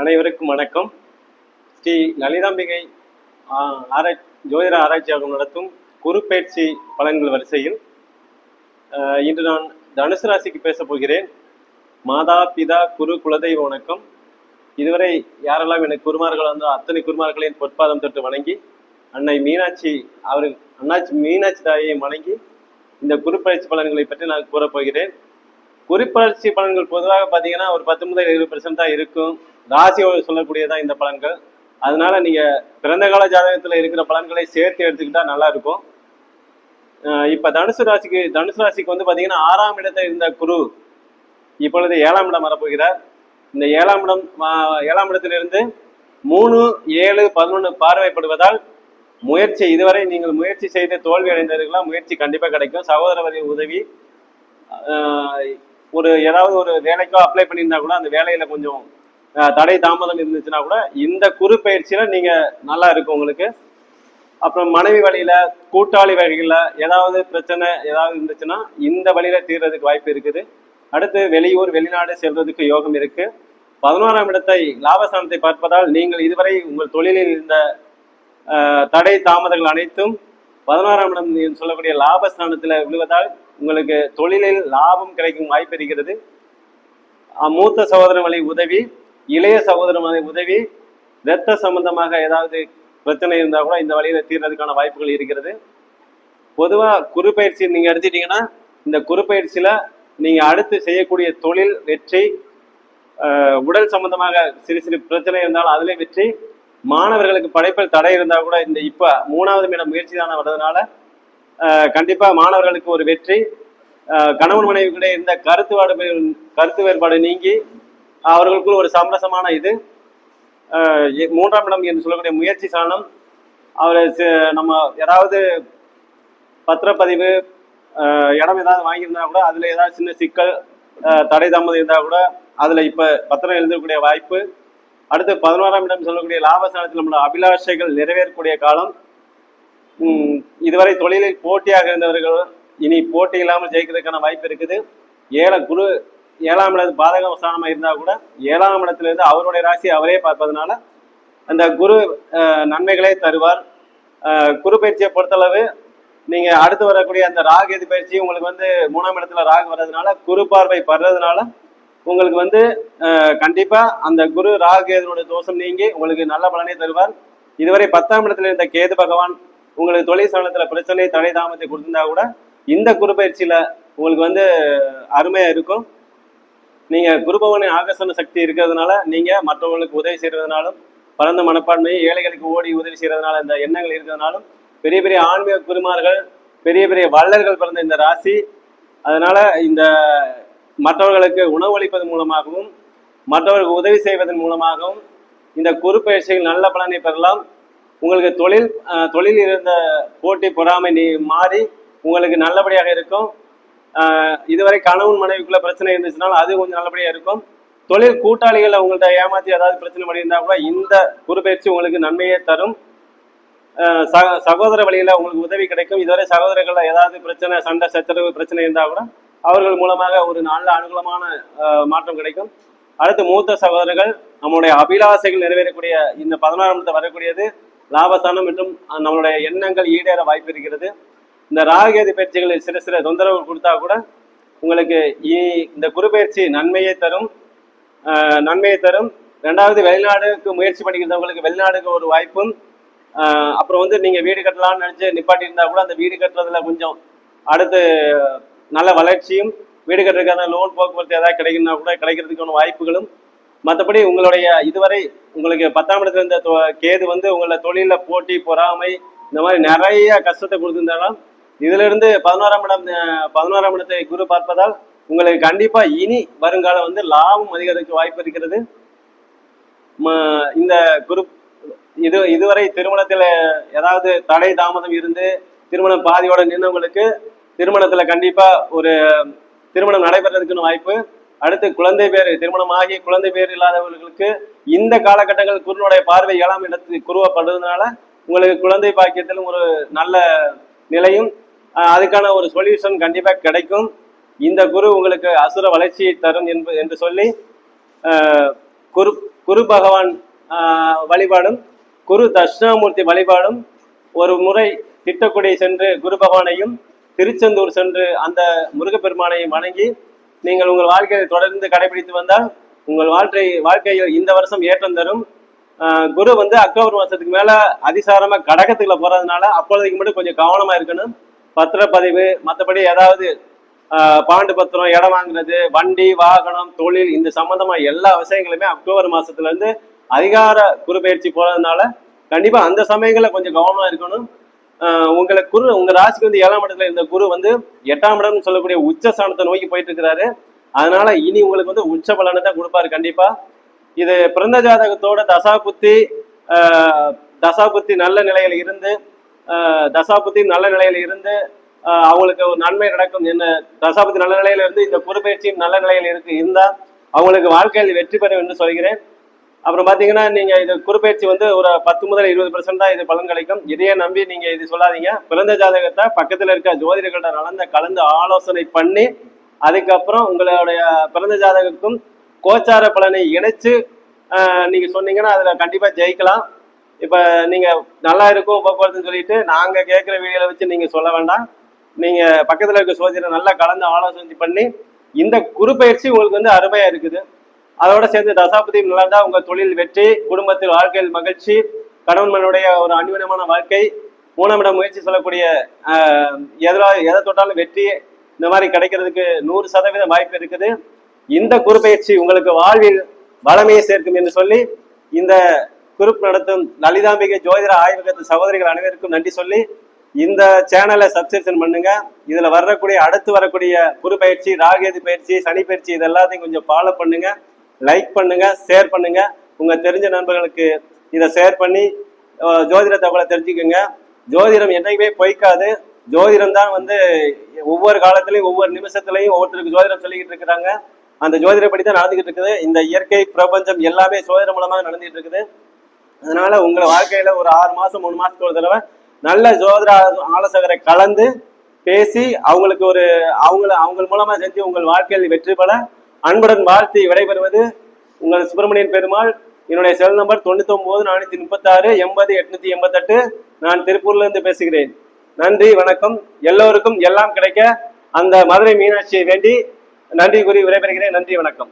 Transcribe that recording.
அனைவருக்கும் வணக்கம். ஸ்ரீ லலிதாம்பிகை ஆரா ஜோதிட ஆராய்ச்சியாளர்கள் நடத்தும் குருப்பயிற்சி பலன்கள் வரிசையில் இன்று நான் தனுசு ராசிக்கு பேசப் போகிறேன். மாதா பிதா குரு குலதெய்வ வணக்கம். இதுவரை யாரெல்லாம் எனக்கு குருமார்கள் வந்தோ அத்தனை குருமார்களின் பொற்பாதம் தொட்டு வணங்கி அன்னை மீனாட்சி அவர் அண்ணாச்சி மீனாட்சி தாயை வணங்கி இந்த குருப்பயிற்சி பலன்களை பற்றி நான் கூறப் போகிறேன். பலன்கள் பொதுவாக பார்த்தீங்கன்னா ஒரு பத்து முதல் இருபது பெர்சன்ட் தான் இருக்கும். ராசியோடு சொல்லக்கூடியதான் இந்த பலன்கள். அதனால நீங்க பிறந்த கால ஜாதகத்துல இருக்கிற பலன்களை சேர்த்து எடுத்துக்கிட்டா நல்லா இருக்கும். இப்ப தனுசு ராசிக்கு தனுசு ராசிக்கு வந்து பாத்தீங்கன்னா ஆறாம் இடத்துல இருந்த குரு இப்பொழுது ஏழாம் இடம் வரப்போகிறார். இந்த ஏழாம் இடம் ஏழாம் இடத்திலிருந்து மூணு ஏழு பதினொன்று பார்வைப்படுவதால் முயற்சி இதுவரை நீங்கள் முயற்சி செய்து தோல்வி அடைந்தவர்களா முயற்சி கண்டிப்பாக கிடைக்கும். சகோதர வரி உதவி ஒரு ஏதாவது ஒரு வேலைக்கோ அப்ளை பண்ணியிருந்தா கூட அந்த வேலையில கொஞ்சம் தடை தாமதம் இருந்துச்சுன்னா கூட இந்த குரு பயிற்சியில நீங்க நல்லா இருக்கும் உங்களுக்கு. அப்புறம் மனைவி வழியில கூட்டாளி வகையில ஏதாவது பிரச்சனை ஏதாவது இருந்துச்சுன்னா இந்த வழியில தீர்றதுக்கு வாய்ப்பு இருக்குது. அடுத்து வெளியூர் வெளிநாடு செல்றதுக்கு யோகம் இருக்கு. பதினோராம் இடத்தை லாபஸ்தானத்தை பார்ப்பதால் நீங்கள் இதுவரை உங்கள் தொழிலில் இருந்த தடை தாமதங்கள் அனைத்தும் பதினோராம் இடம் என்று சொல்லக்கூடிய லாபஸ்தானத்தில் விழுவதால் உங்களுக்கு தொழிலில் லாபம் கிடைக்கும் வாய்ப்பு இருக்கிறது. மூத்த சகோதரன் வழி உதவி இளைய சகோதரன் உதவி இரத்த சம்பந்தமாக ஏதாவது பிரச்சனை இருந்தால் கூட இந்த வழியில் தீர்றதுக்கான வாய்ப்புகள் இருக்கிறது. பொதுவாக குறுப்பயிற்சி நீங்கள் எடுத்துட்டீங்கன்னா இந்த குறுப்பயிற்சியில் நீங்கள் அடுத்து செய்யக்கூடிய தொழில் வெற்றி உடல் சம்பந்தமாக சிறு சிறு பிரச்சனை இருந்தாலும் அதிலே வெற்றி. மாணவர்களுக்கு படைப்பில் தடை இருந்தால் கூட இந்த இப்போ மூணாவது மீன முயற்சி தானே வர்றதுனால கண்டிப்பாக மாணவர்களுக்கு ஒரு வெற்றி. கணவன் கணவன் மனைவிக்கிடையே இருந்த கருத்து வேறுபாடு கருத்து வேறுபாடு நீங்கி அவர்களுக்குள் ஒரு சமரசமான இது. மூன்றாம் இடம் என்று சொல்லக்கூடிய முயற்சி சாணம். அவர் நம்ம ஏதாவது பத்திரப்பதிவு இடம் ஏதாவது வாங்கியிருந்தா கூட அதில் ஏதாவது சின்ன சிக்கல் தடை தாமதம் இருந்தால் கூட அதில் இப்போ பத்திரம் எழுதக்கூடிய வாய்ப்பு. அடுத்து பதினோராம் இடம் சொல்லக்கூடிய லாபஸ்தானத்தில் நம்மளோட அபிலாஷைகள் நிறைவேறக்கூடிய காலம். இதுவரை தொழிலில் போட்டியாக இருந்தவர்கள் இனி போட்டி இல்லாமல் ஜெயிக்கிறதுக்கான வாய்ப்பு இருக்குது. ஏழை குரு ஏழாம் இடத்து பாதக ஸ்தானமா இருந்தால் கூட ஏழாம் இடத்துலேருந்து அவருடைய ராசி அவரே பார்ப்பதனால அந்த குரு நன்மைகளே நன்மைகளை தருவார். குரு பயிற்சியை பொறுத்தளவு நீங்கள் அடுத்து வரக்கூடிய அந்த ராகு எது பயிற்சி உங்களுக்கு வந்து மூணாம் இடத்துல ராகு வர்றதுனால குரு பார்வை படுறதுனால உங்களுக்கு வந்து கண்டிப்பாக அந்த குரு ராகு எதனுடைய தோஷம் நீங்கி உங்களுக்கு நல்ல பலனை தருவார். இதுவரை பத்தாம் இடத்துல இருந்த கேது பகவான் உங்களுக்கு தொழில் பிரச்சனை தடை தாமத்தை கொடுத்திருந்தா கூட இந்த குரு பயிற்சியில் உங்களுக்கு வந்து அருமையாக இருக்கும். நீங்க குருபவனின் ஆகர்ஷண சக்தி இருக்கிறதுனால நீங்க மற்றவங்களுக்கு உதவி செய்யறதுனாலும் பரந்த மனப்பான்மையை ஏழைகளுக்கு ஓடி உதவி செய்யறதுனால இந்த எண்ணங்கள் இருக்கிறதுனாலும் பெரிய பெரிய ஆன்மீக குருமார்கள் பெரிய பெரிய வள்ளல்கள் பிறந்த இந்த ராசி. அதனால இந்த மற்றவர்களுக்கு உணவளிப்பதன் மூலமாகவும் மற்றவர்களுக்கு உதவி செய்வதன் மூலமாகவும் இந்த குரு பயிற்சியில் நல்ல பலனை பெறலாம். உங்களுக்கு தொழில் தொழில் இருந்த போட்டி பொறாமை நீ மாறி உங்களுக்கு நல்லபடியாக இருக்கும். இதுவரை கணவன் மனைவிக்குள்ள பிரச்சனை இருந்துச்சுனாலும் அது கொஞ்சம் நல்லபடியா இருக்கும். தொழில் கூட்டாளிகளை உங்கள்ட்ட ஏமாத்தி ஏதாவது பிரச்சனை பண்ணியிருந்தா கூட இந்த குருபெயர்ச்சி உங்களுக்கு நன்மையை தரும். ஆஹ் சக- சகோதர வழியில உங்களுக்கு உதவி கிடைக்கும். இதுவரை சகோதரர்கள் ஏதாவது பிரச்சனை சண்டை சச்சரவு பிரச்சனை இருந்தா கூட அவர்கள் மூலமாக ஒரு நல்ல அனுகூலமான மாற்றம் கிடைக்கும். அடுத்து மூத்த சகோதரர்கள் நம்முடைய அபிலாசைகள் நிறைவேறக்கூடிய இந்த பதினாறாம் வரக்கூடியது. லாபஸ்தானம் மற்றும் நம்மளுடைய எண்ணங்கள் ஈடேற வாய்ப்பு இருக்கிறது. இந்த ராககேது பயிற்சிகளில் சிறு சிறு தொந்தரவு கொடுத்தா கூட உங்களுக்கு இ- இந்த குருபயிற்சி நன்மையை தரும் நன்மையை தரும். ரெண்டாவது வெளிநாடுக்கு முயற்சி பண்ணிக்கிறவங்களுக்கு வெளிநாடுக்கு ஒரு வாய்ப்பும் அப்புறம் வந்து நீங்கள் வீடு கட்டலாம்னு நினச்சி நிப்பாட்டி இருந்தால் கூட அந்த வீடு கட்டுறதுல கொஞ்சம் அடுத்து நல்ல வளர்ச்சியும் வீடு கட்டுறதுக்கான லோன் போக்குவரத்து ஏதாவது கிடைக்குன்னா கூட கிடைக்கிறதுக்கான வாய்ப்புகளும். மற்றபடி உங்களுடைய இதுவரை உங்களுக்கு பத்தாம் இடத்துல இருந்த தொ- கேது வந்து உங்களை தொழிலில் போட்டி பொறாமை இந்த மாதிரி நிறைய கஷ்டத்தை கொடுத்துருந்தாலும் இதுல இருந்து பதினோராம் இடம் பதினோராம் இடத்தை குரு பார்ப்பதால் உங்களுக்கு கண்டிப்பா இனி வருங்காலம் வந்து லாபம் அதிகரிக்க வாய்ப்பு இருக்கிறது. இந்த குரு இது இதுவரை திருமணத்துல ஏதாவது தடை தாமதம் இருந்து திருமணம் பாதியோட நின்றவங்களுக்கு திருமணத்துல கண்டிப்பா ஒரு திருமணம் நடைபெறதுக்குன்னு வாய்ப்பு. அடுத்து குழந்தை பேர் திருமணம் ஆகி குழந்தை பேர் இல்லாதவர்களுக்கு இந்த காலகட்டங்கள் குருனுடைய பார்வை ஏழாம் இடத்துக்கு குருவப்படுறதுனால உங்களுக்கு குழந்தை பாக்கியத்திலும் ஒரு நல்ல நிலையும் அதுக்கான ஒரு சொல்யூஷன் கண்டிப்பாக கிடைக்கும். இந்த குரு உங்களுக்கு அசுர வளர்ச்சியை தரும் என்பது என்று சொல்லி குரு குரு பகவான் வழிபாடும் குரு தட்சிணாமூர்த்தி வழிபாடும் ஒரு முறை திட்டக்குடி சென்று குரு பகவானையும் திருச்செந்தூர் சென்று அந்த முருகப்பெருமானையும் வணங்கி நீங்கள் உங்கள் வாழ்க்கையை தொடர்ந்து கடைபிடித்து வந்தால் உங்கள் வாழ்க்கை வாழ்க்கையில் இந்த வருஷம் ஏற்றம் தரும். குரு வந்து அக்டோபர் மாதத்துக்கு மேலே அதிசாரமாக கடகத்துக்குள்ள போகிறதுனால அப்பொழுதுக்கு மட்டும் கொஞ்சம் கவனமாக இருக்கணும். பத்திரப்பதிவு மற்றபடி ஏதாவது பாண்டு பத்திரம் இடம் வாங்குறது வண்டி வாகனம் தொழில் இந்த சம்பந்தமா எல்லா விஷயங்களுமே அக்டோபர் மாசத்துல இருந்து அதிகார குரு பயிற்சி போறதுனால கண்டிப்பா அந்த சமயங்களில் கொஞ்சம் கவனமா இருக்கணும். உங்களை குரு உங்க ராசிக்கு வந்து ஏழாம் இடத்துல இருந்த குரு வந்து எட்டாம் இடம்னு சொல்லக்கூடிய உச்ச ஸ்தானத்தை நோக்கி போயிட்டு இருக்கிறாரு அதனால இனி உங்களுக்கு வந்து உச்ச பலனை தான் கொடுப்பாரு கண்டிப்பா. இது பிறந்த ஜாதகத்தோட தசாபுத்தி தசாபுத்தி நல்ல நிலையில் இருந்து தசாபதி நல்ல நிலையில இருந்து அவங்களுக்கு ஒரு நன்மை நடக்கும் என்ன? தசாபதி நல்ல நிலையில இருந்து இந்த குருபெயர்ச்சியும் நல்ல நிலையில இருக்கு இருந்தா அவங்களுக்கு வாழ்க்கையில் வெற்றி பெறும் என்று சொல்கிறேன். அப்புறம் பாத்தீங்கன்னா நீங்க இது குறுப்பயிற்சி வந்து ஒரு பத்து முதல் இருபது பெர்சென்ட் தான் இது பலன் கிடைக்கும். இதையே நம்பி நீங்க இது சொல்லாதீங்க. பிறந்த ஜாதகத்தை பக்கத்துல இருக்க ஜோதிடர்கள்ட்ட நடந்த கலந்து ஆலோசனை பண்ணி அதுக்கப்புறம் உங்களுடைய பிறந்த ஜாதகத்துக்கும் கோச்சார பலனை இணைச்சு நீங்கள் நீங்க சொன்னீங்கன்னா அதுல கண்டிப்பா ஜெயிக்கலாம். இப்ப நீங்க நல்லா இருக்கும் போக்குவரத்துன்னு சொல்லிட்டு நாங்க கேட்கிற வீடியோல வச்சு நீங்க சொல்ல வேண்டாம். நீங்க பக்கத்துல இருக்க சோதனை நல்லா கலந்து ஆலோசனை பண்ணி இந்த குறுப்பயிற்சி உங்களுக்கு வந்து அருமையா இருக்குது. அதோட சேர்ந்து தசாபதி நல்லா இருந்தா உங்க தொழில் வெற்றி குடும்பத்தில் வாழ்க்கையில் மகிழ்ச்சி கணவன் மனுடைய ஒரு அந்யுனமான வாழ்க்கை மூணாமிட முயற்சி சொல்லக்கூடிய எதிராக எதை தொட்டாலும் வெற்றி இந்த மாதிரி கிடைக்கிறதுக்கு நூறு சதவீதம் வாய்ப்பு இருக்குது. இந்த குறுப்பயிற்சி உங்களுக்கு வாழ்வில் வளமையை சேர்க்கும் என்று சொல்லி இந்த குரூப் நடத்தும் லலிதாம்பிகை ஜோதிட ஆய்வகத்து சகோதரிகள் அனைவருக்கும் நன்றி சொல்லி இந்த சேனலை சப்ஸ்கிரிப்ஷன் பண்ணுங்க. இதுல வரக்கூடிய அடுத்து வரக்கூடிய குரு பயிற்சி ராகேது பயிற்சி சனி பயிற்சி இது எல்லாத்தையும் கொஞ்சம் ஃபாலோ பண்ணுங்க. லைக் பண்ணுங்க ஷேர் பண்ணுங்க. உங்க தெரிஞ்ச நண்பர்களுக்கு இதை ஷேர் பண்ணி ஜோதிட தகவலை தெரிஞ்சுக்கோங்க. ஜோதிடம் என்னைக்குமே பொய்க்காது. ஜோதிடம் தான் வந்து ஒவ்வொரு காலத்திலையும் ஒவ்வொரு நிமிஷத்துலையும் ஒவ்வொருத்தருக்கு ஜோதிடம் சொல்லிக்கிட்டு இருக்கிறாங்க. அந்த ஜோதிடப்படி தான் நடந்துகிட்டு இருக்குது. இந்த இயற்கை பிரபஞ்சம் எல்லாமே ஜோதிடம் மூலமாக நடந்துகிட்டு இருக்குது. அதனால உங்களை வாழ்க்கையில ஒரு ஆறு மாசம் மூணு மாசத்துக்கு ஒரு தடவை நல்ல ஜோதிட ஆலோசகரை கலந்து பேசி அவங்களுக்கு ஒரு அவங்கள அவங்க மூலமா செஞ்சு உங்கள் வாழ்க்கையில் வெற்றி பெற அன்புடன் வாழ்த்தி விடைபெறுவது உங்கள் சுப்பிரமணியன் பெருமாள். என்னுடைய செல் நம்பர் தொண்ணூத்தி ஒன்பது நானூத்தி முப்பத்தாறு எண்பது எட்நூத்தி எண்பத்தெட்டு. நான் திருப்பூர்ல இருந்து பேசுகிறேன். நன்றி வணக்கம். எல்லோருக்கும் எல்லாம் கிடைக்க அந்த மதுரை மீனாட்சியை வேண்டி நன்றி கூறி விடைபெறுகிறேன். நன்றி வணக்கம்.